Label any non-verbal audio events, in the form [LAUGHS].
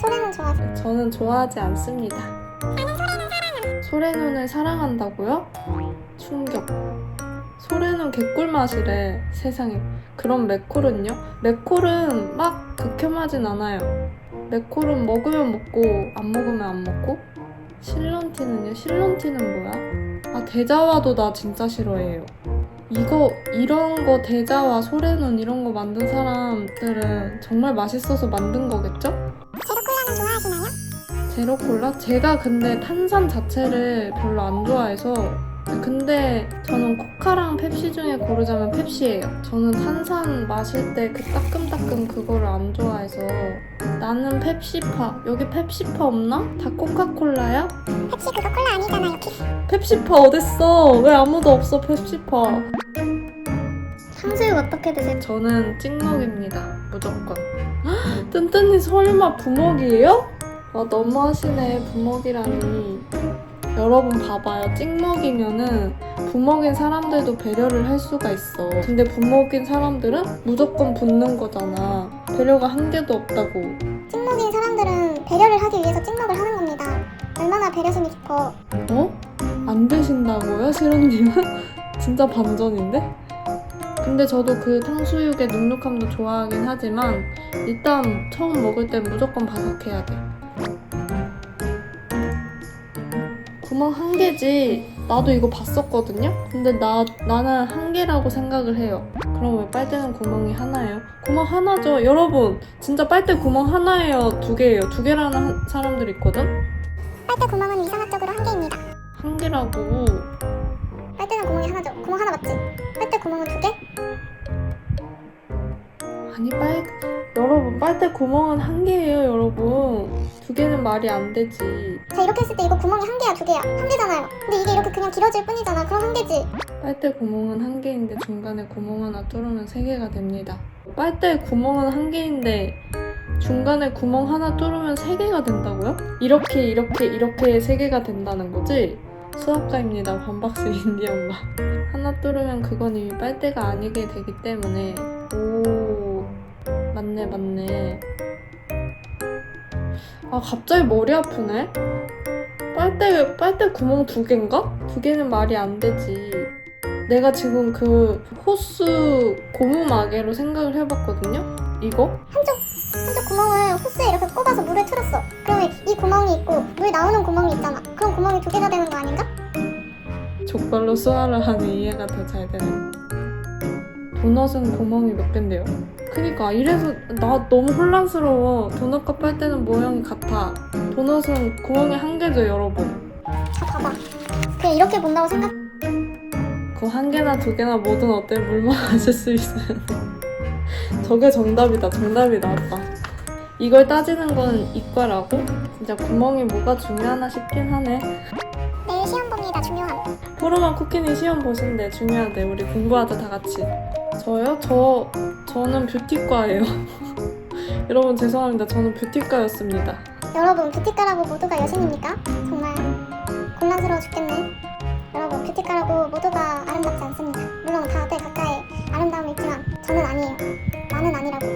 소래는 좋아하세요? 저는 좋아하지 않습니다. 소래눈을 사랑한다고요? 충격. 소래눈 개꿀 맛이래 세상에. 그럼 맥콜은요? 맥콜은 막 극혐하진 않아요. 맥콜은 먹으면 먹고 안 먹으면 안 먹고. 실론티는요? 실론티는 뭐야? 아 대자와도 나 진짜 싫어해요. 이거 이런 거 대자와 소래눈 이런 거 만든 사람들은 정말 맛있어서 만든 거겠죠? 좋아하시나요? 제로 콜라? 제가 근데 탄산 자체를 별로 안 좋아해서 근데 저는 코카랑 펩시 중에 고르자면 펩시예요. 저는 탄산 마실 때 그 따끔따끔 그거를 안 좋아해서 나는 펩시파. 여기 펩시파 없나? 다 코카콜라야? 펩시 그거 콜라 아니잖아요 키 펩시파 어딨어? 왜 아무도 없어 펩시파? 탕수육 어떻게 드세요? 저는 찍먹입니다. 무조건. 헉, [GASPS] 뜬뜬이 설마 부먹이에요? 와 너무하시네 부먹이라니. 여러분 봐봐요. 찍먹이면은 부먹인 사람들도 배려를 할 수가 있어. 근데 부먹인 사람들은 무조건 붙는 거잖아. 배려가 한 개도 없다고. 찍먹인 사람들은 배려를 하기 위해서 찍먹을 하는 겁니다 얼마나 배려심이 깊어 어? 안 드신다고요, 시로님은? [LAUGHS] 진짜 반전인데? 근데 저도 그 탕수육의 눅눅함도 좋아하긴 하지만 일단 처음 먹을 땐 무조건 바삭해야 돼. 구멍 한 개지. 나도 이거 봤었거든요? 근데 나, 나는 한 개라고 생각을 해요. 그럼 왜 빨대는 구멍이 하나예요? 구멍 하나죠. 여러분, 진짜 빨대 구멍 하나예요? 두 개예요? 두 개라는 한- 사람들 있거든? 빨대 구멍은 이상학적으로 한 개입니다 한 개라고. 빨대는 구멍이 하나죠 구멍 하나 맞지? 빨대 구멍은 두 개? 아니 빨 여러분 빨대 구멍은 한 개예요 여러분. 두 개는 말이 안 되지. 자 이렇게 했을 때 이거 구멍이 한 개야 두 개야? 한 개잖아요. 근데 이게 이렇게 그냥 길어질 뿐이잖아. 그럼 한 개지. 빨대 구멍은 한 개인데 중간에 구멍 하나 뚫으면 세 개가 됩니다. 빨대 구멍은 한 개인데 중간에 구멍 하나 뚫으면 세 개가 된다고요? 이렇게 이렇게 이렇게 세 개가 된다는 거지? 수학자입니다 반박스 인디언마. 하나 뚫으면 그건 이미 빨대가 아니게 되기 때문에. 오 맞네 맞네 아 갑자기 머리 아프네 빨대 빨대 구멍 두 개인가? 두 개는 말이 안 되지 내가 지금 그 호수 고무 마개로 생각을 해봤거든요 이거 한쪽 구멍을 호스에 이렇게 꼽아서 물을 틀었어 그러면 이 구멍이 있고 물 나오는 구멍이 있잖아 그럼 구멍이 두 개가 되는 거 아닌가? 족발로 수화를 하니 이해가 더 잘 되네. 도넛은 구멍이 몇 개인데요? 그니까 이래서 나 너무 혼란스러워. 도넛과 빨대는 모양이 같아. 도넛은 구멍이 한 개죠, 여러분. 자 봐봐 그냥 이렇게 본다고 생각 그 한 개나 두 개나 뭐든 어때 물만 [LAUGHS] 마실 수 있으면 저게 정답이다. 정답이 나왔다. 이걸 따지는 건 이과라고? 진짜 구멍이 뭐가 중요하나 싶긴 하네. 내일 시험 봅니다 중요한 포르만 쿠키님 시험 보신대 중요한데 우리 공부하자 다 같이 저요? 저 저는 뷰티과예요. [LAUGHS] 여러분 죄송합니다. 저는 뷰티과였습니다. 여러분 뷰티과라고 모두가 여신입니까? 정말 곤란스러워 죽겠네. 여러분 뷰티과라고 모두가 아름답지 않습니다. 물론 다들 각자의 아름다움이 있지만 저는 아니에요. 나는 아니라고